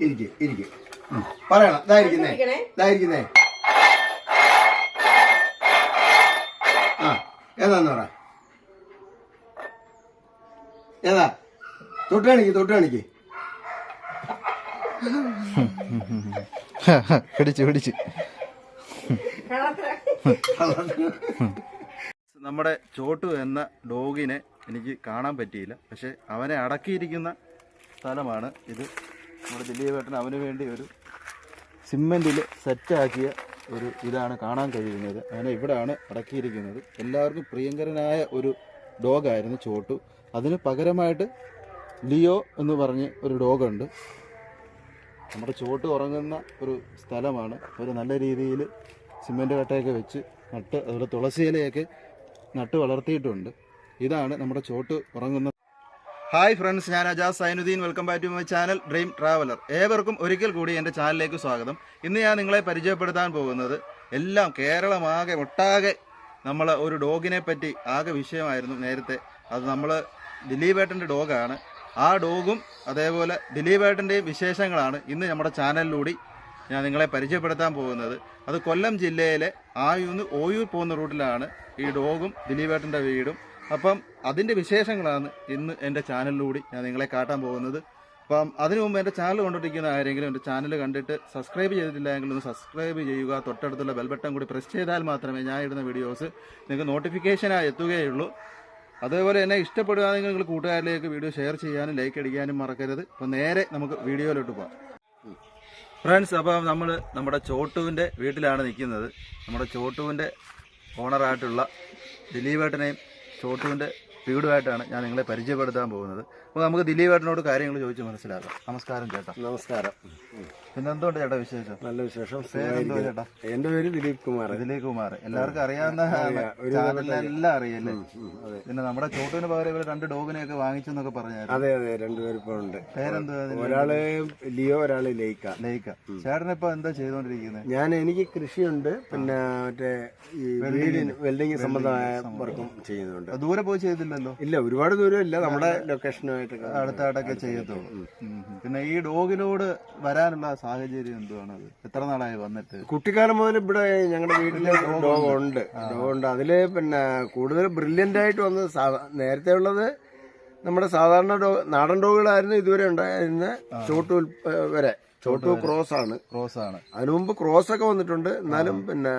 ഇരിക്കെ ഇരിക്കെ. പറയണം. ഇതായിരിക്കുന്നേ. ഇതായിരിക്കുന്നേ ആ ഏതാന്ന് പറ? ഏതാ? തൊട്ട് കാണിക്ക് തൊട്ട് കാണിക്ക് പിടിച്ചു പിടിച്ചു. നമ്മുടെ ചോട്ടു എന്ന ഡോഗിനെ എനിക്ക് കാണാൻ പറ്റിയില്ല. പക്ഷെ അവനെ അടക്കിയിരിക്കുന്ന സ്ഥലമാണ് ഇത്. നമ്മുടെ ദിലീപേട്ടൻ അവന് വേണ്ടി ഒരു സിമെന്റിൽ സെറ്റാക്കിയ ഒരു ഇതാണ് കാണാൻ കഴിയുന്നത്. അങ്ങനെ ഇവിടെയാണ് അടക്കിയിരിക്കുന്നത്. എല്ലാവർക്കും പ്രിയങ്കരനായ ഒരു ഡോഗായിരുന്നു ചോട്ടു. അതിന് പകരമായിട്ട് ലിയോ എന്ന് പറഞ്ഞ് ഒരു ഡോഗുണ്ട് നമ്മുടെ ചോട്ട് ഉറങ്ങുന്ന ഒരു സ്ഥലമാണ്. ഒരു നല്ല രീതിയിൽ സിമെന്റ് കട്ടയൊക്കെ വെച്ച് നട്ട് അതുപോലെ തുളസി ഇലയൊക്കെ നട്ട് വളർത്തിയിട്ടുണ്ട്. ഇതാണ് നമ്മുടെ ചോട്ട് ഉറങ്ങുന്ന ഹായ് ഫ്രണ്ട്സ് ഞാൻ Ajas Zainuddin. Welcome back to my channel dream traveller. ഏവർക്കും ഒരിക്കൽ കൂടി എന്റെ ചാനലിലേക്ക് സ്വാഗതം. ഇന്ന് ഞാൻ നിങ്ങളെ പരിചയപ്പെടുത്താൻ പോകുന്നത് എല്ലാം കേരളമാകെ ഒട്ടാകെ നമ്മൾ ഒരു ഡോഗിനെ പറ്റി ആകെ വിഷയമായിരുന്നു നേരത്തെ. അത് നമ്മൾ ദിലീപേട്ടന്റെ ഡോഗാണ്. ആ ഡോഗും അതേപോലെ ദിലീപേട്ടന്റെയും വിശേഷങ്ങളാണ് ഇന്ന് നമ്മുടെ ചാനലിലൂടെ ഞാൻ നിങ്ങളെ പരിചയപ്പെടുത്താൻ പോകുന്നത്. അത് കൊല്ലം ജില്ലയിലെ ആയൂന്ന് ഓയൂർ പോകുന്ന റൂട്ടിലാണ് ഈ ഡോഗും ദിലീപേട്ടന്റെ വീടും. അപ്പം അതിന്റെ വിശേഷങ്ങളാണ് ഇന്ന് എന്റെ ചാനലിലൂടെ ഞാൻ നിങ്ങളെ കാട്ടാൻ പോകുന്നത്. അപ്പം അതിനു മുമ്പ് എന്റെ ചാനൽ കൊണ്ടിരിക്കുന്ന ആരെങ്കിലും എന്റെ ചാനൽ കണ്ടിട്ട് സബ്സ്ക്രൈബ് ചെയ്തിട്ടില്ല എങ്കിൽ ഒന്ന് സബ്സ്ക്രൈബ് ചെയ്യുക. തൊട്ടടുത്തുള്ള ബെൽ ബട്ടൺ കൂടി പ്രസ് ചെയ്താൽ മാത്രമേ ഞാൻ ഇടുന്ന വീഡിയോസ് നിങ്ങൾക്ക് നോട്ടിഫിക്കേഷനായി എത്തുകയുള്ളൂ. അതേപോലെ തന്നെ ഇഷ്ടപ്പെടുകയാണെങ്കിൽ നിങ്ങൾ കൂട്ടുകാരിലേക്ക് വീഡിയോ ഷെയർ ചെയ്യാനും ലൈക്ക് അടിക്കാനും മറക്കരുത്. അപ്പം നേരെ നമുക്ക് വീഡിയോയിലോട്ട് പോകാം ഫ്രണ്ട്സ് അപ്പം നമ്മൾ നമ്മുടെ ചോട്ടുവിന്റെ വീട്ടിലാണ് നിൽക്കുന്നത്. നമ്മുടെ ചോട്ടുവിന്റെ ഓണറായിട്ടുള്ള ദിലീപേട്ടനെയും ചോട്ടുവിന്റെ വീടുമായിട്ടാണ് ഞാൻ നിങ്ങളെ പരിചയപ്പെടുത്താൻ പോകുന്നത്. അപ്പോൾ നമുക്ക് ദിലീപേട്ടനോട് കാര്യങ്ങൾ ചോദിച്ച് മനസ്സിലാക്കാം. നമസ്കാരം ചേട്ടാ. നമസ്കാരം. പിന്നെ എന്തുകൊണ്ട് ചേട്ടാ വിശേഷം? നല്ല വിശേഷം. പേരെന്തോ ചേട്ടാ? എന്റെ പേര് ദിലീപ് കുമാർ. ദിലീപ് കുമാർ. എല്ലാവർക്കും അറിയാവുന്ന എല്ലാം അറിയല്ലേ പിന്നെ നമ്മുടെ ചോട്ടിന് പകരം ഇവർ രണ്ട് ഡോഗിനെയൊക്കെ വാങ്ങിച്ചെന്നൊക്കെ പറഞ്ഞു അതെ അതെ. രണ്ടുപേരിപ്പോണ്ട് അതിന്റെ? ഒരാൾ ലിയോ ഒരാൾ ലൈക്ക ലയിക്ക. ചേട്ടൻ ഇപ്പൊ എന്താ ചെയ്തോണ്ടിരിക്കുന്നത് ഞാൻ എനിക്ക് കൃഷിയുണ്ട്. പിന്നെ മറ്റേ വെൽഡിങ് സംബന്ധമായ വർക്കും ചെയ്യുന്നുണ്ട്. ദൂരെ പോയി ചെയ്തില്ലല്ലോ? ഇല്ല ഒരുപാട് ദൂരം ഇല്ല നമ്മുടെ ലൊക്കേഷനുമായിട്ടൊക്കെ അടുത്തായിട്ടൊക്കെ ചെയ്യത്തുള്ളൂ. പിന്നെ ഈ ഡോഗിലോട് വരാനുള്ള സാഹചര്യം എന്തുവാണ് അത് എത്ര നാളായി വന്നിട്ട്? കുട്ടിക്കാലം മുതൽ ഇവിടെ ഞങ്ങളുടെ വീട്ടിൽ ഡോഗ് ഉണ്ട് ഡോഗ് ഉണ്ട് അതിൽ പിന്നെ കൂടുതൽ ബ്രില്യന്റ് ആയിട്ട് വന്നത് നേരത്തെ ഉള്ളത് നമ്മുടെ സാധാരണ ഡോ നാടൻ ഡോഗുകളായിരുന്നു ഇതുവരെ ഉണ്ടായിരുന്ന ചോട്ടു വരെ. ചോട്ടു ക്രോസ് ആണ് ക്രോസ് ആണ് അതിനു മുമ്പ് ക്രോസ് ഒക്കെ വന്നിട്ടുണ്ട്. എന്നാലും പിന്നെ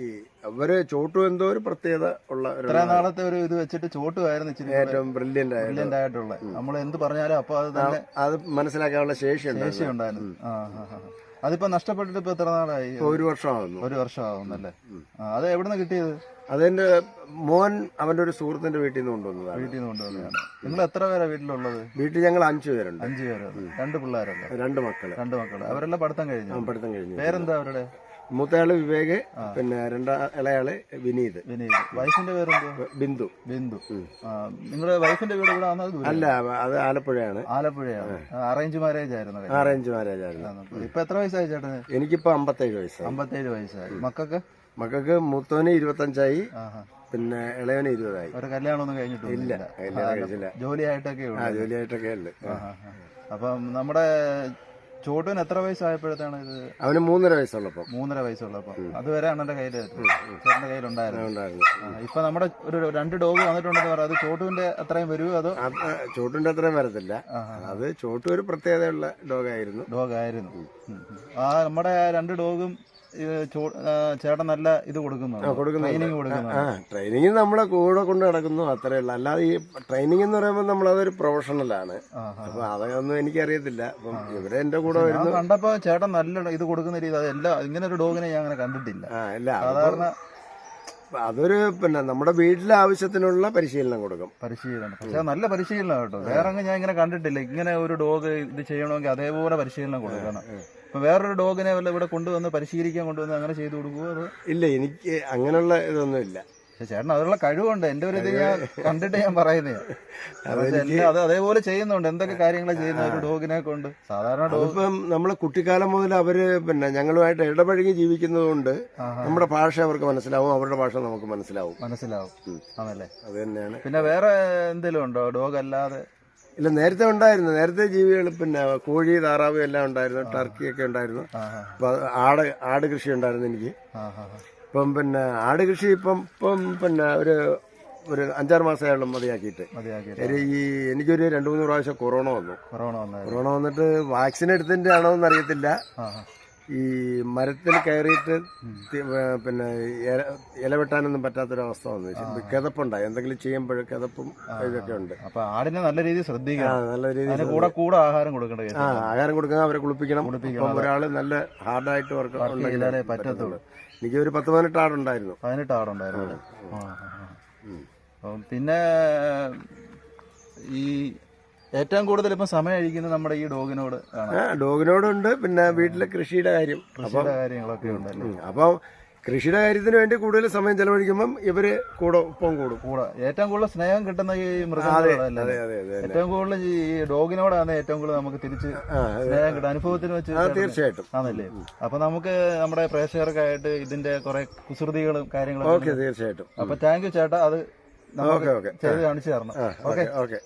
ഈ അവർ ചോട്ടു എന്തോ ഒരു പ്രത്യേകത ഉള്ള ഇത്ര നാളത്തെ ഒരു ഇത് വെച്ചിട്ട് ചോട്ടുമായിരുന്നു ഇച്ചിരി ഏറ്റവും ബ്രില്യന്റ് ബ്രില്യന്റ് ആയിട്ടുള്ള. നമ്മൾ എന്ത് പറഞ്ഞാലും അപ്പൊ അത് തന്നെ അത് മനസ്സിലാക്കാനുള്ള ശേഷി ശേഷി ഉണ്ടായിരുന്നു. അതിപ്പോ നഷ്ടപ്പെട്ടിട്ട് ഇപ്പൊ എത്ര നാളായി? ഒരു വർഷം ആവുന്നു ഒരു വർഷം ആവുന്നല്ലേ അത് അത് എവിടുന്ന് കിട്ടിയത്? അതെന്റെ മോൻ അവന്റെ ഒരു സുഹൃത്തിന്റെ വീട്ടിൽ നിന്ന് കൊണ്ടുവന്നതാണ്. വീട്ടിൽ നിന്ന് കൊണ്ടുവന്നതാണ്. നിങ്ങൾ എത്ര പേരാ വീട്ടിലുള്ളത്? വീട്ടിൽ ഞങ്ങൾ അഞ്ചു പേരുണ്ട്. അഞ്ചു പേര് രണ്ട് പിള്ളേരല്ലേ രണ്ട് മക്കൾ. രണ്ട് മക്കൾ. അവരെല്ലാം പഠിത്തം കഴിഞ്ഞു? പഠിത്തം കഴിഞ്ഞു. പേരെന്താ അവരുടെ? മൂത്തയാൾ വിവേക് പിന്നെ രണ്ടാ ഇളയാൾ വിനീത്. വിനീത്. വൈഫിന്റെ പേരെന്തോ? ബിന്ദു. ബിന്ദു. നിങ്ങളുടെ വൈഫിന്റെ വീട് ഇവിടെ അല്ല അത് ആലപ്പുഴയാണ്. ആലപ്പുഴയാണ്. അറേഞ്ച് മാരേജ് ആയിരുന്നു അറേഞ്ച് മാരേജ് ആയിരുന്നു. ഇപ്പൊ എത്ര വയസ്സായി ചേട്ടന്? എനിക്കിപ്പോ അമ്പത്തേഴ് വയസ്സായി. അമ്പത്തേഴ് വയസ്സായി. മക്കൾക്ക്? മക്കൾക്ക് മൂത്തവന് ഇരുപത്തഞ്ചായി. പിന്നെ ഇളയവന് ഇരുപതായി. ഒരു ഇല്ല. കല്യാണം കഴിച്ചില്ല. ജോലിയായിട്ടൊക്കെ ആ ജോലിയായിട്ടൊക്കെ ഉണ്ട്. അപ്പം നമ്മുടെ ചോട്ടുവിന് എത്ര വയസ്സായപ്പോഴത്താണ് ഇത്? അവന് മൂന്നര വയസ്സുള്ളപ്പോ. മൂന്നര വയസ്സുള്ളപ്പോ. അതുവരെ അണ്ണന്റെ കയ്യിൽ ചേട്ടന്റെ കയ്യിലുണ്ടായിരുന്നു ഇപ്പൊ നമ്മുടെ ഒരു രണ്ട് ഡോഗ് വന്നിട്ടുണ്ടെന്ന് പറയാം അത് ചോട്ടുവിന്റെ അത്രയും വരുമോ അതോ? ചോട്ടുവിന്റെ അത്രയും വരത്തില്ല. അത് ചോട്ടു ഒരു പ്രത്യേകതയുള്ള ഡോഗായിരുന്നു. ഡോഗായിരുന്നു. ആ നമ്മുടെ രണ്ട് ഡോഗും ചേട്ടൻ നല്ല ഇത് കൊടുക്കുന്നുണ്ട്. ട്രെയിനിങ് ആ ട്രെയിനിങ് നമ്മളെ കൂടെ കൊണ്ട് നടക്കുന്നു അത്രേ ഉള്ളൂ. അല്ലാതെ ഈ ട്രെയിനിങ് എന്ന് പറയുമ്പോൾ നമ്മളതൊരു പ്രൊഫഷണലാണ് ആ, ആ. അപ്പൊ അതൊന്നും എനിക്കറിയത്തില്ല. അപ്പം ഇവരെ എന്റെ കൂടെ വരുന്നു. കണ്ടപ്പോ ചേട്ടൻ നല്ല ഇത് കൊടുക്കുന്ന രീതി അതെല്ലാം ഇങ്ങനെ ഒരു ഡോഗിനെ ഞാൻ അങ്ങനെ കണ്ടിട്ടില്ല. സാധാരണ അതൊരു പിന്നെ നമ്മുടെ വീട്ടിലെ ആവശ്യത്തിനുള്ള പരിശീലനം കൊടുക്കും. പരിശീലനം. പക്ഷെ നല്ല പരിശീലനം കേട്ടോ. വേറെ ഞാൻ ഇങ്ങനെ കണ്ടിട്ടില്ല. ഇങ്ങനെ ഒരു ഡോഗ് ഇത് ചെയ്യണമെങ്കിൽ അതേപോലെ പരിശീലനം കൊടുക്കണം. ഇപ്പൊ വേറൊരു ഡോഗിനെ വല്ല ഇവിടെ കൊണ്ടുവന്ന് പരിശീലിക്കാൻ കൊണ്ടുവന്ന് അങ്ങനെ ചെയ്തു കൊടുക്കുമോ അതോ? ഇല്ല എനിക്ക് അങ്ങനെയുള്ള ഇതൊന്നും ഇല്ല. പക്ഷെ ചേട്ടൻ അതിനുള്ള കഴിവുണ്ട്. എന്റെ ഒരു ഇത് ഞാൻ കണ്ടിട്ട് ഞാൻ പറയുന്നത് അത് അതേപോലെ ചെയ്യുന്നുണ്ട്. എന്തൊക്കെ കാര്യങ്ങൾ ചെയ്യുന്ന ഒരു ഡോഗിനെ കൊണ്ട്? സാധാരണ ഡോഗ് നമ്മൾ കുട്ടിക്കാലം മുതൽ അവർ പിന്നെ ഞങ്ങളുമായിട്ട് ഇടപഴകി ജീവിക്കുന്നതുകൊണ്ട് നമ്മുടെ ഭാഷ അവർക്ക് മനസ്സിലാവും. അവരുടെ ഭാഷ നമുക്ക് മനസ്സിലാവും. മനസ്സിലാവും. ആണല്ലേ? അത് തന്നെയാണ്. പിന്നെ വേറെ എന്തെങ്കിലും ഉണ്ടോ? ഡോഗ് അല്ലാതെ ഇല്ല നേരത്തെ ഉണ്ടായിരുന്നു. നേരത്തെ ജീവികൾ പിന്നെ കോഴി താറാവ് എല്ലാം ഉണ്ടായിരുന്നു. ടർക്കി ഒക്കെ ഉണ്ടായിരുന്നു. ആട് ആട് കൃഷി ഉണ്ടായിരുന്നു എനിക്ക്. ഇപ്പം പിന്നെ ആട് കൃഷി ഇപ്പം ഇപ്പം പിന്നെ ഒരു ഒരു അഞ്ചാറ് മാസമായാലും മതിയാക്കിയിട്ട്. ഈ എനിക്കൊരു രണ്ടു മൂന്ന് പ്രാവശ്യം കൊറോണ വന്നു. കൊറോണ വന്നു കൊറോണ വന്നിട്ട് വാക്സിൻ എടുത്തിന്റെ ആണോ എന്ന് അറിയത്തില്ല. ഈ മരത്തിൽ കയറിയിട്ട് പിന്നെ ഇല വെട്ടാനൊന്നും പറ്റാത്തൊരവസ്ഥ വന്നു. കിതപ്പുണ്ടായി. എന്തെങ്കിലും ചെയ്യുമ്പോൾ കിതപ്പും ഇതൊക്കെ ഉണ്ട്. അപ്പൊ ആടിനെ നല്ല രീതിയിൽ ശ്രദ്ധിക്കുക ശ്രദ്ധിക്കണം നല്ല രീതിയിൽ കൂടെ കൂടെ ആഹാരം കൊടുക്കേണ്ട കേസ് ആ ആഹാരം കൊടുക്കുന്ന അവരെ കുളിപ്പിക്കണം. കുളിപ്പിക്കണം, ഒരാൾ നല്ല ഹാർഡായിട്ട് വർക്ക് പറ്റത്തുള്ളൂ. എനിക്ക് ഒരു പത്ത് പതിനെട്ട് ആടുണ്ടായിരുന്നു. പതിനെട്ട് ആടുണ്ടായിരുന്നു. പിന്നെ ഈ ഏറ്റവും കൂടുതൽ ഇപ്പം സമയം കഴിക്കുന്നത് നമ്മുടെ ഈ ഡോഗിനോട് ഡോഗിനോടുണ്ട്. പിന്നെ വീട്ടിലെ കൃഷിയുടെ കാര്യം. കൃഷിയുടെ കാര്യങ്ങളൊക്കെ ഉണ്ട്. അപ്പം കൃഷിയുടെ കാര്യത്തിന് വേണ്ടി കൂടുതൽ സമയം ചെലവഴിക്കുമ്പം ഇവർ കൂടെ ഒപ്പം കൂടും. കൂടെ. ഏറ്റവും കൂടുതൽ സ്നേഹം കിട്ടുന്ന ഈ അതെ ഏറ്റവും കൂടുതൽ ഈ ഡോഗിനോടാണ് ഏറ്റവും കൂടുതൽ നമുക്ക് തിരിച്ച് സ്നേഹം കിട്ടും അനുഭവത്തിന് വെച്ച് തീർച്ചയായിട്ടും. ആണല്ലേ? അപ്പൊ നമുക്ക് നമ്മുടെ പ്രേക്ഷകർക്കായിട്ട് ഇതിന്റെ കുറെ കുസൃതികളും കാര്യങ്ങളും ഓക്കെ തീർച്ചയായിട്ടും. അപ്പൊ താങ്ക് യു ചേട്ടാ. അത് നമുക്ക് ചെയ്ത് കാണിച്ചു തരണം. ഓക്കെ? ഓക്കെ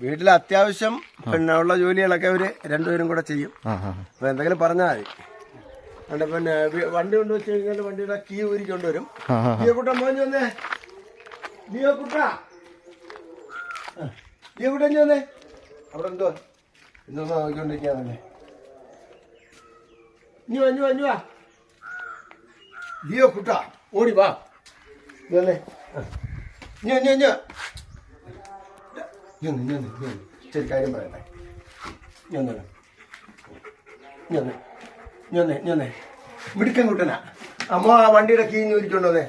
വീട്ടിലെ അത്യാവശ്യം പിന്നെ ഉള്ള ജോലികളൊക്കെ അവർ രണ്ടുപേരും കൂടെ ചെയ്യും. അപ്പൊ എന്തെങ്കിലും പറഞ്ഞാൽ മതി. പിന്നെ വണ്ടി കൊണ്ട് വെച്ച് കഴിഞ്ഞാൽ വണ്ടിയുടെ കീ ഊരി കൊണ്ടുവരും. ആ ആ ലിയോ കുട്ട മോഞ്ഞു വന്നേ ലിയോ കുട്ട ആ, ലിയോ കുട്ട ഇഞ്ഞ് വന്നേ അവിടെ എന്തോ എന്തോ നോക്കിക്കൊണ്ടിരിക്കാന്നല്ലേ ഇനി വാ, ഇഞ്ഞു വാ, ലിയോ കുട്ട ഓടി വാ. ആ. ഇഞ്ഞു ഇഞ്ഞു ഇഞ്ഞു ഞാൻ ഞാൻ വന്ന്. ശരി കാര്യം പറയട്ടെ. ഞാൻ ഞാൻ ഞാൻ വന്നേ. മിടുക്കൻ കുട്ടനാ. അമ്മ ആ വണ്ടിയുടെ കീ ഊരിക്കൊണ്ടു വന്നേ.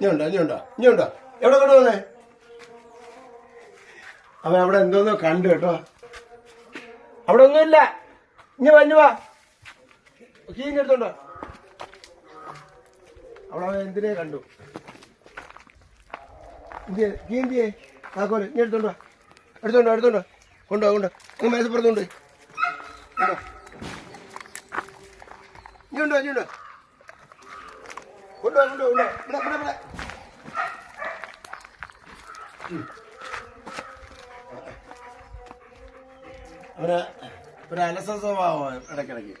ഇഞ്ഞുണ്ടോ ഇഞ്ഞുണ്ടോ ഇഞ്ഞുണ്ടോ എവിടെ കൊണ്ടു അവൻ അവിടെ എന്തോന്നോ കണ്ടു കേട്ടോ. അവിടെ ഒന്നുമില്ല. ഇനി വഞ്ഞു വാ. കീഞ്ഞെടുത്തോണ്ടോ അവിടെ എന്തിനെ കണ്ടു? എന്തിയെ? കീ എന്തിയെ? ആക്കോൽ ഇഞ്ഞ എടുത്തോണ്ടോ. എടുത്തോണ്ടോ എടുത്തോണ്ടോ കൊണ്ടോ കൊണ്ടോ അങ്ങ് മേശപ്പുറത്തോണ്ട് കൊണ്ടോ ഇഞ്ഞുണ്ടോ ഇഞ്ഞുണ്ടോ കൊണ്ടോ കൊണ്ടോ കൊണ്ടോ ഇവിടെ ഇവിടെ ഇവിടെ. അലസ സ്വഭാവമാണ് ഇടയ്ക്കിടയ്ക്ക്.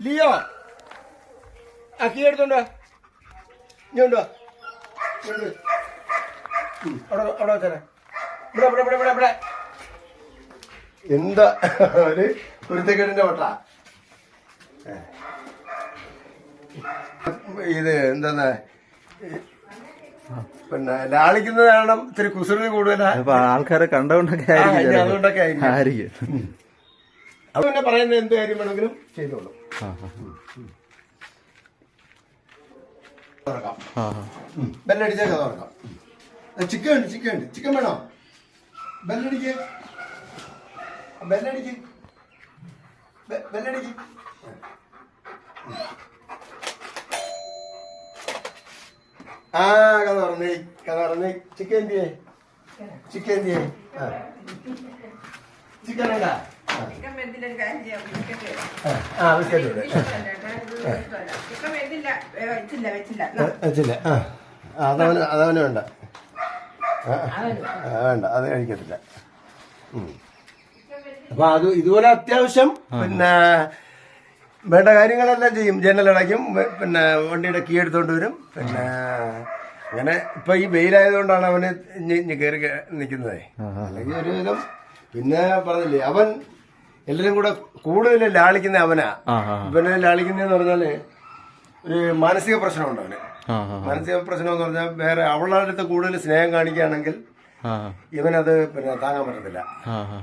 ലിയോ! ആ കീ എടുത്തോണ്ടോ ഇങ്ങോട്ട്. ഉം, അവിടെ അവിടെ വെച്ചേ ഇവിടെ ഇവിടെ ഇവിടെ ഇവിടെ ഇവിടെ. എന്താ ഒരു കുരുത്തക്കേടിന്റെ വട്ട ഇത് എന്താ പിന്നെ ലാളിക്കുന്നത് കാരണം ഇത്തിരി കുസൃതി കൂടുതലാ. അപ്പൊ ആൾക്കാരെ കണ്ടോണ്ടൊക്കെ ഇനി ചിലപ്പോ. അതുകൊണ്ടൊക്കെ ആയിരിക്കും. അത് പിന്നെ പറയുന്ന എന്ത് കാര്യം വേണമെങ്കിലും ചെയ്തോളൂ. തുറക്കാം. ആ. ബെല്ലടിച്ചേക്ക് തുറക്കാം. ചിക്കൻ ഉണ്ട് ചിക്കൻ ഉണ്ട്. ചിക്കൻ വേണോ? ബെല്ലടിക്ക്. ബെല്ലടിക്ക്. ബെല്ലടിക്ക്. ആ കഥ പറഞ്ഞേ കഥ പറഞ്ഞേ ചിക്കൻ എന്തിയേ? ചിക്കൻ എന്തിയേ? ചിക്കൻ ഉണ്ടാ ആ ബിസ്ക്കറ്റ് വെച്ചില്ല ആ അതവന് അതവന് വേണ്ട. വേണ്ട അത് കഴിക്കത്തില്ല. അപ്പൊ അത് ഇതുപോലെ അത്യാവശ്യം പിന്നെ വേണ്ട കാര്യങ്ങളെല്ലാം ചെയ്യും. ജനലടയ്ക്കും പിന്നെ വണ്ടിയുടെ കീ എടുത്തോണ്ട് വരും. പിന്നെ അങ്ങനെ ഇപ്പൊ ഈ വെയിലായതുകൊണ്ടാണ് അവന് കയറി നിൽക്കുന്നത് അല്ലെങ്കിൽ ഒരുവിധം പിന്നെ പറഞ്ഞില്ലേ അവൻ എല്ലാരും കൂടെ കൂടുതൽ ലാളിക്കുന്ന അവനാ. ഇവനെ ലാളിക്കുന്നതെന്ന് പറഞ്ഞാൽ ഒരു മാനസിക പ്രശ്നമുണ്ട് അവന്. മാനസിക പ്രശ്നം എന്ന് പറഞ്ഞാൽ വേറെ അവളുടെ അടുത്ത് കൂടുതൽ സ്നേഹം കാണിക്കുകയാണെങ്കിൽ ഇവനത് പിന്നെ താങ്ങാൻ പറ്റത്തില്ല.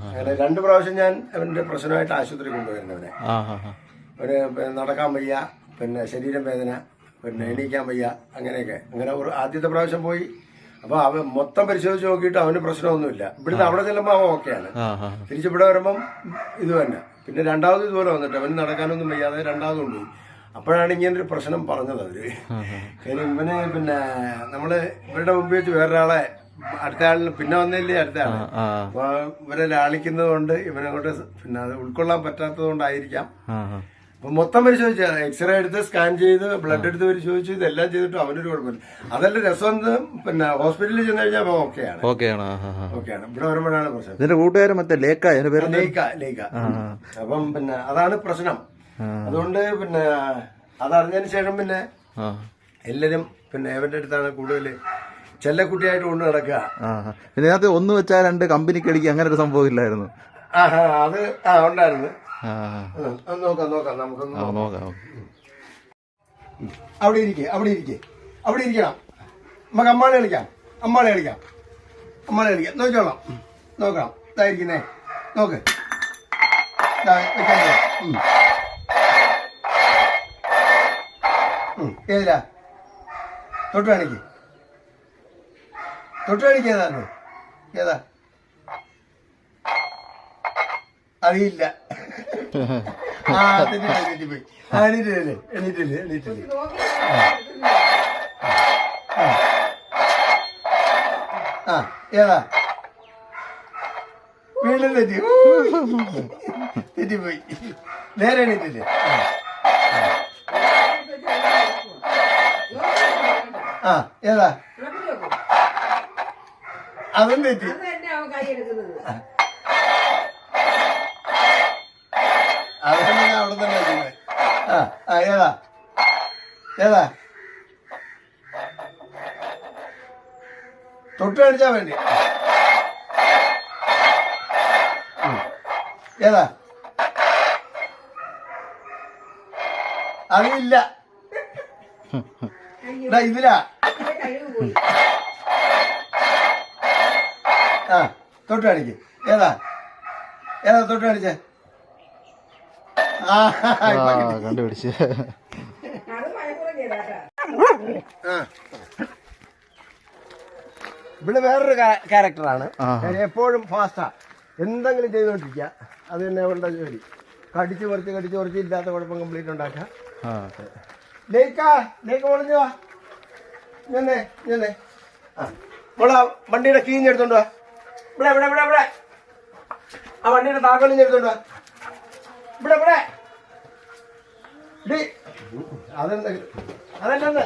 അങ്ങനെ രണ്ട് പ്രാവശ്യം ഞാൻ അവന്റെ പ്രശ്നമായിട്ട് ആശുപത്രി കൊണ്ടുവരുന്നവനെ അവന് പിന്നെ നടക്കാൻ വയ്യ പിന്നെ ശരീരം വേദന പിന്നെ എണീക്കാൻ വയ്യ അങ്ങനെയൊക്കെ. അങ്ങനെ ഒരു ആദ്യത്തെ പ്രാവശ്യം പോയി അപ്പൊ അവൻ മൊത്തം പരിശോധിച്ച് നോക്കിയിട്ട് അവന് പ്രശ്നമൊന്നുമില്ല. ഇവിടുന്ന് അവിടെ ചെല്ലുമ്പോൾ അവൻ ഓക്കെയാണ്. തിരിച്ചിവിടെ വരുമ്പം ഇത് തന്നെ. പിന്നെ രണ്ടാമത് ഇതുപോലെ വന്നിട്ട് അവന് നടക്കാനൊന്നും വയ്യാതെ രണ്ടാമത് പോയി അപ്പോഴാണ് ഇങ്ങനെ ഒരു പ്രശ്നം പറഞ്ഞത് അവർ. കാര്യം ഇവന് പിന്നെ നമ്മൾ ഇവരുടെ മുമ്പിൽ വെച്ച് വേറൊരാളെ അടുത്ത ആളിന് പിന്നെ വന്നില്ലേ അടുത്ത ആൾ അപ്പൊ ഇവരെ ലാളിക്കുന്നത് കൊണ്ട് ഇവനെ കൊണ്ട് പിന്നെ അത് ഉൾക്കൊള്ളാൻ പറ്റാത്തത് കൊണ്ടായിരിക്കാം മൊത്തം പരിശോധിച്ച എക്സ്റേ എടുത്ത് സ്കാൻ ചെയ്ത് ബ്ലഡ് എടുത്ത് പരിശോധിച്ച് ഇതെല്ലാം ചെയ്തിട്ട് അവനൊരു കുഴപ്പമില്ല. അതല്ല രസം പിന്നെ ഹോസ്പിറ്റലിൽ ചെന്ന് കഴിഞ്ഞാൽ ഓക്കെയാണ്. ഓക്കെയാണോ. ഓക്കെയാണ്. ഇവിടെ വരുമ്പോഴാണ് പ്രശ്നം. ഇതിന്റെ കൂട്ടുകാരൻ മറ്റേ ലേക്ക ലേക്ക ലേക്ക. അപ്പം പിന്നെ അതാണ് പ്രശ്നം. അതുകൊണ്ട് പിന്നെ അതറിഞ്ഞതിന് ശേഷം പിന്നെ എല്ലാരും പിന്നെ എവന്റെ അടുത്താണ് കൂടുതൽ ചെല്ലക്കുട്ടിയായിട്ട് കൊണ്ട് നടക്കുക. പിന്നെ ഇതിനകത്ത് ഒന്ന് വെച്ചാൽ രണ്ട് കമ്പനിക്ക് അടിക്കുക അങ്ങനെ ഒരു സംഭവം ഇല്ലായിരുന്നു. ആഹാ അത് ആ ഉണ്ടായിരുന്നു. നോക്കാം നോക്കാം നമുക്കൊന്ന് ആ നോക്കാം. അവിടെ ഇരിക്കേ അവിടെ ഇരിക്കേ. അവിടെ ഇരിക്കണം. നമുക്ക് അമ്മാളെ കളിക്കാം അമ്മാളെ കളിക്കാം അമ്മാളെ കളിക്കാം നോക്കിക്കോളാം. നോക്കണം. ഇതായിരിക്കുന്നേ നോക്ക്. ഏതിലാ? തൊട്ട് കാണിക്ക്. തൊട്ട് കാണിക്ക് ഏതാ? അറിയില്ല. ആ പോയി ആ എണീറ്റില്ലേ എണീറ്റില്ലേ എണീറ്റില്ലേ. ആ ഏതാ? വീണ്ടും തെറ്റി. തെറ്റിപ്പോയി നേരെ എണീറ്റില്ലേ? ആ ഏതാ? അതും തെറ്റി അത് തന്നെ അവൻ കൈ എടുക്കുന്നത് അതും പിന്നെ അവിടെ തന്നെ ആ ആ ഏതാ? ഏതാ? തൊട്ട് കാണിച്ചാ വേണ്ടി ഏതാ? അതില്ല. ഇതിലാ. ആ തൊട്ട് കാണിക്ക്. ഏതാ? ഏതാ തൊട്ട് കാണിച്ചേ ആ ഇപ്പൊ ആ കിട്ടി. കണ്ടുപിടിച്ച്. ഇവിടെ വേറൊരു ക്യാരക്ടറാണ് എപ്പോഴും ഫാസ്റ്റാ എന്തെങ്കിലും ചെയ്തുകൊണ്ടിരിക്കുക അത് തന്നെ അവരുടെ ജോലി. കടിച്ചു പറിച്ച് കടിച്ചു പറിച്ച് ഇല്ലാത്ത കുഴപ്പം കംപ്ലീറ്റ് ഉണ്ടാക്കാ ലേക്കാ ലേക്ക് വാ. മോളാ വണ്ടിയുടെ കീഞ്ഞെടുത്തോണ്ട് വാ. ഇവിടെ ഇവിടെ ഇവിടെ ഇവിടെ. ആ വണ്ടിയുടെ താക്കോലിഞ്ഞെടുത്തോണ്ട് വാ. ഇവിടെ ഇവിടെ. ഡി. അതെന്താ? അതല്ലെന്ന്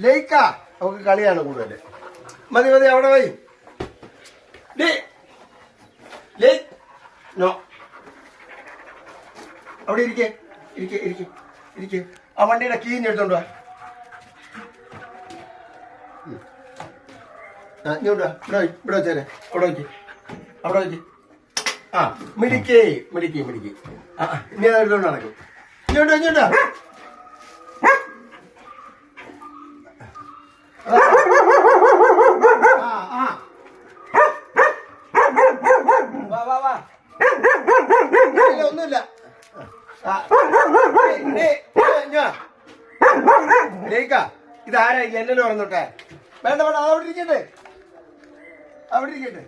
ലേക്കാ അവക്ക് കളിയാണ് കൂടുതൽ മതി മതി അവിടെ ഡി. ലേ നോ. അവിടെ ഇരിക്കേ. ഇരിക്കേ ഇരിക്കേ ഇരിക്കേ. ആ വണ്ടിയുടെ കീ എടുത്തോണ്ട് വാ. ഉം. ആ ഇങ്ങോട്ട് വാ. ഇവിടെ ഇവിടെ വെച്ചേരെ. അവിടെ വയ്ക്ക് അവിടെ വയ്ക്ക് ആ മിടിക്കേ മിടിക്കേ മിടിക്കേ. ആ ഇനി എടുത്തോണ്ട് നടക്കും. ഇങ്ങോട്ട് ഇങ്ങോട്ട്. ഒന്നുമില്ല ഇതാരാ ജനൽ തുറന്നോട്ടെ വേണ്ട വേണ്ട അവിടെ ഇരിക്കട്ടെ. അവിടെ ഇരിക്കട്ടെ.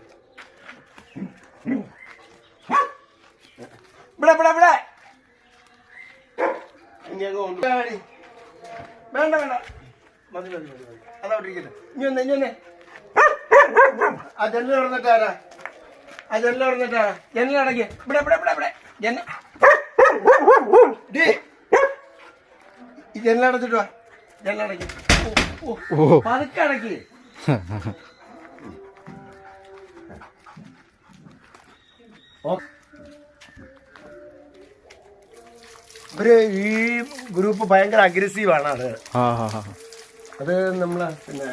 ഇവിടെ ഇവിടെ ഇവിടെ. വേണ്ട വേണ്ട. മതി മതി മതി മതി. അതവിടെ ഇരിക്കട്ടെ ഇനി ഒന്ന് ഇനി ഒന്ന് ആ ജനൽ തുറന്നിട്ടാരാ ആ ജനൽ തുറന്നിട്ടാരാ ജനൽ അടക്കി. ഇവിടെ ഇവിടെ ഇവിടെ ഇവിടെ. ജനൽ. ഈ വാ. ജനൽ ഓ, ഓ, ഓ. പതുക്കെ അടക്കി. ഇവർ ഈ ഗ്രൂപ്പ് ഭയങ്കര അഗ്രസീവ് ആണ് അത് നമ്മൾ പിന്നെ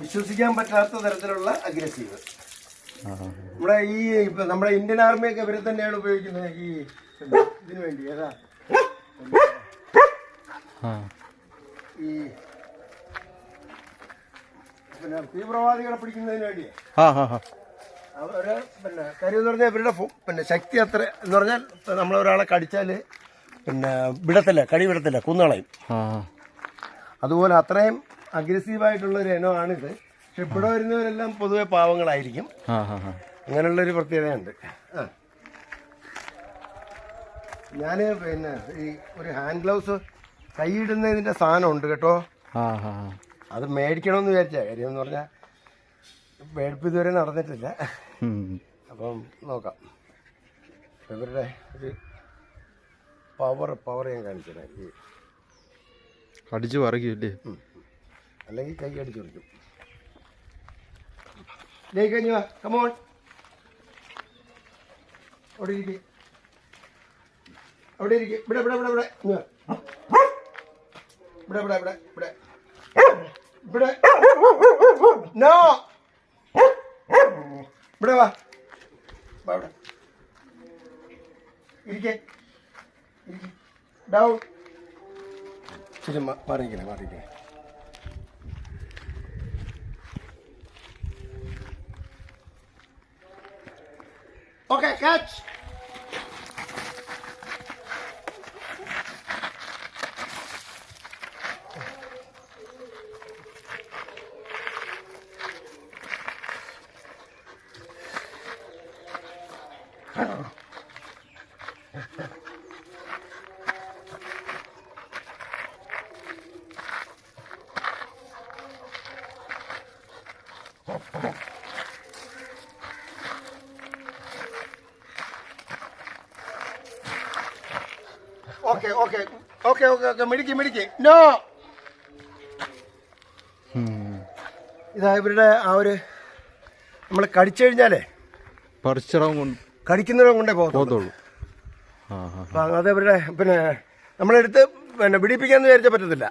വിശ്വസിക്കാൻ പറ്റാത്ത തരത്തിലുള്ള അഗ്രസീവ്. നമ്മുടെ ഈ ഇപ്പൊ നമ്മുടെ ഇന്ത്യൻ ആർമിയൊക്കെ ഇവരെ തന്നെയാണ് ഉപയോഗിക്കുന്നത് ഈ ഇതിനു വേണ്ടി ഏതാ. ഈ പിന്നെ തീവ്രവാദികളെ പിടിക്കുന്നതിന് വേണ്ടിയേ. അവർ പിന്നെ കാര്യം എന്ന് പറഞ്ഞാൽ ഇവരുടെ പിന്നെ ശക്തി അത്ര എന്ന് പറഞ്ഞാൽ ഇപ്പൊ നമ്മളൊരാളെ കടിച്ചാൽ പിന്നെ വിടത്തില്ല കടി വിടത്തില്ല കുന്നളയും. ആ. അതുപോലെ അത്രയും അഗ്രസീവായിട്ടുള്ള ഒരു ഇനമാണിത്. പക്ഷെ ഇവിടെ വരുന്നവരെല്ലാം പൊതുവെ പാവങ്ങളായിരിക്കും. അങ്ങനെയുള്ള ഒരു ആ. അങ്ങനെയുള്ളൊരു പ്രത്യേകതയുണ്ട്. ആ. ഞാൻ പിന്നെ ഈ ഒരു ഹാൻഡ് ഗ്ലൗസ് കൈയിടുന്നതിന്റെ സാധനം ഉണ്ട് കേട്ടോ. അത് മേടിക്കണമെന്ന് വിചാരിച്ച. കാര്യം എന്ന് പറഞ്ഞാൽ മേടിപ്പ് ഇതുവരെ നടന്നിട്ടില്ല. അപ്പം നോക്കാം. ഇവരുടെ ഒരു പവർ പവർ ഞാൻ കാണിച്ചത് ഈ അടിച്ചു പറിക്കില്ലേ അല്ലെങ്കിൽ കൈ അടിച്ചു പറിക്കും കഴിഞ്ഞു കമോൺ അവിടെ ഇരിക്കെ. അവിടെ ഇരിക്കെ. ഇവിടെ ഇവിടെ ഇവിടെ ഇവിടെ. ഇവിടെ ഇവിടെ ഇവിടെ ഇവിടെ. ഇവിടെ. No down. சரி மாறிக்கிறேன் மாறிக்கிறேன் okay catch Ha ha ha. Okay, okay okay okay. മിടിക്ക് മിടിക്ക്. നോ ഇതാ ഇവരുടെ ആ ഒരു നമ്മൾ കടിച്ചു കഴിഞ്ഞാലേ പറിച്ചിടം കൊണ്ട് കടിക്കുന്നവരും കൊണ്ടേ പോകത്തുള്ളൂ. അത് ഇവരുടെ പിന്നെ നമ്മളെടുത്ത് പിന്നെ പിടിപ്പിക്കാന്ന് വിചാരിച്ചാൽ പറ്റത്തില്ല.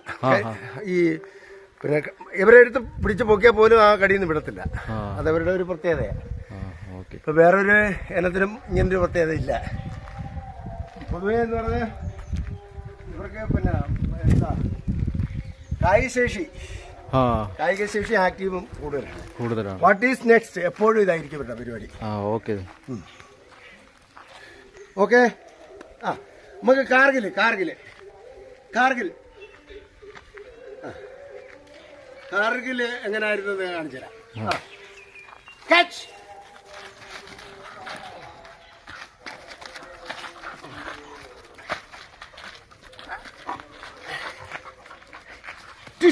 ഈ പിന്നെ ഇവരെ എടുത്ത് പിടിച്ച് പൊക്കിയാൽ പോലും ആ കടിയിൽ നിന്ന് വിടത്തില്ല. അത് അവരുടെ ഒരു പ്രത്യേകതയാണ് ഓക്കെ. ഇപ്പൊ വേറൊരു ഇനത്തിനും ഇങ്ങനൊരു പ്രത്യേകത ഇല്ല പൊതുവേ എന്ന് പറഞ്ഞാൽ ഇവർക്ക് പിന്നെ എന്താ? കായികശേഷി. കായികശേഷി ആക്റ്റീവും കൂടുതലാണ്. കൂടുതലാണ്. വാട്ട് ഈസ് നെക്സ്റ്റ് എപ്പോഴും ഇതായിരിക്കും ഇവരുടെ പരിപാടി. ആ ഓക്കെ. ഓക്കെ? ആ നമുക്ക് കാർഗിൽ കാർഗിൽ കാർഗിൽ. കാർഗിൽ എങ്ങനെയായിരുന്നു എന്ന് കാണിച്ചു തരാം catch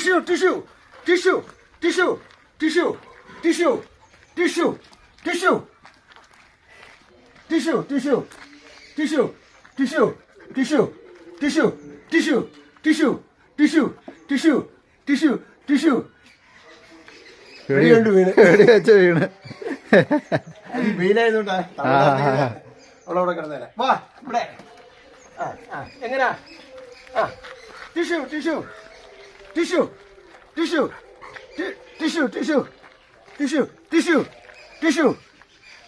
tissue tissue tissue tissue tissue tissue tissue tissue tissue, tissue, tissue, tissue, tissue, tissue, tissue, tissue, tissue, tissue, tissue, tissue. വെടി കൊണ്ട് വീണ് വെടി വെച്ച് വീണ് ഈ അവളവിടെ കിടന്നേനെ വാ ഇവിടെ എങ്ങനാ tissue tissue tissue tissue tissue tissue tissue tissue tissue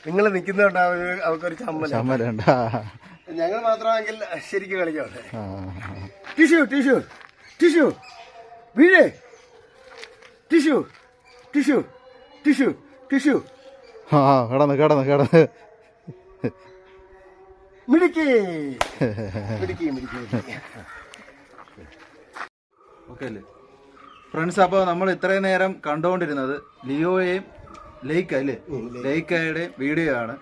നിങ്ങൾ നിൽക്കുന്നുണ്ട് അവർക്കൊരു ചമ്മല. ചമ്മലുണ്ട. ഞങ്ങൾ മാത്രമെങ്കിൽ ശരിക്കും കളിക്കാം ടിഷ്യൂ ടിഷ്യൂ ടിഷ്യൂ വീഴേ. ടിഷ്യൂ ടിഷ്യൂ ടിഷ്യൂ ടിഷ്യൂ ആ കിടന്ന് കിടന്ന് കിടന്ന്. മിടുക്കി. മിടുക്കി മിടുക്കി മിടുക്കി. ഓക്കെ അല്ലേ? ഫ്രണ്ട്സ് അപ്പോൾ നമ്മൾ ഇത്രയും നേരം കണ്ടുകൊണ്ടിരുന്നത് ലിയോയെയും ലേക്ക് അല്ലേ? ലേക്കയുടെയും വീഡിയോ ആണ്.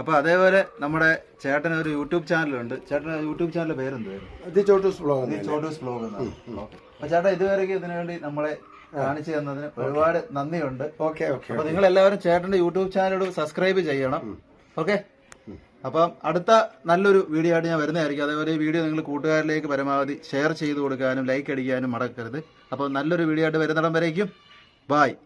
അപ്പോൾ അതേപോലെ നമ്മുടെ ചേട്ടൻ ഒരു യൂട്യൂബ് ചാനലുണ്ട്. ചേട്ടൻ യൂട്യൂബ് ചാനലിന്റെ പേരെന്തായിരുന്നു ഇത് ചോട്ടൂസ് ബ്ലോഗ് ചോട്ടൂസ് ബ്ലോഗ് എന്നാണ്. ഓക്കെ. അപ്പോൾ ചേട്ടാ ഇതുവരെയ്ക്ക് ഇതിനു വേണ്ടി നമ്മളെ കാണിച്ചു തന്നതിന് ഒരുപാട് നന്ദിയുണ്ട്. ഓക്കെ ഓക്കെ അപ്പോൾ നിങ്ങൾ എല്ലാവരും ചേട്ടന്റെ യൂട്യൂബ് ചാനലോട് സബ്സ്ക്രൈബ് ചെയ്യണം. ഓക്കെ? അപ്പം അടുത്ത നല്ലൊരു വീഡിയോ ആയിട്ട് ഞാൻ വരുന്നതായിരിക്കും. അതേപോലെ ഈ വീഡിയോ നിങ്ങൾ കൂട്ടുകാരിലേക്ക് പരമാവധി ഷെയർ ചെയ്ത് കൊടുക്കാനും ലൈക്ക് അടിക്കാനും മറക്കരുത്. അപ്പോൾ നല്ലൊരു വീഡിയോ ആയിട്ട് വരുന്നിടം വരേക്കും. ബായ്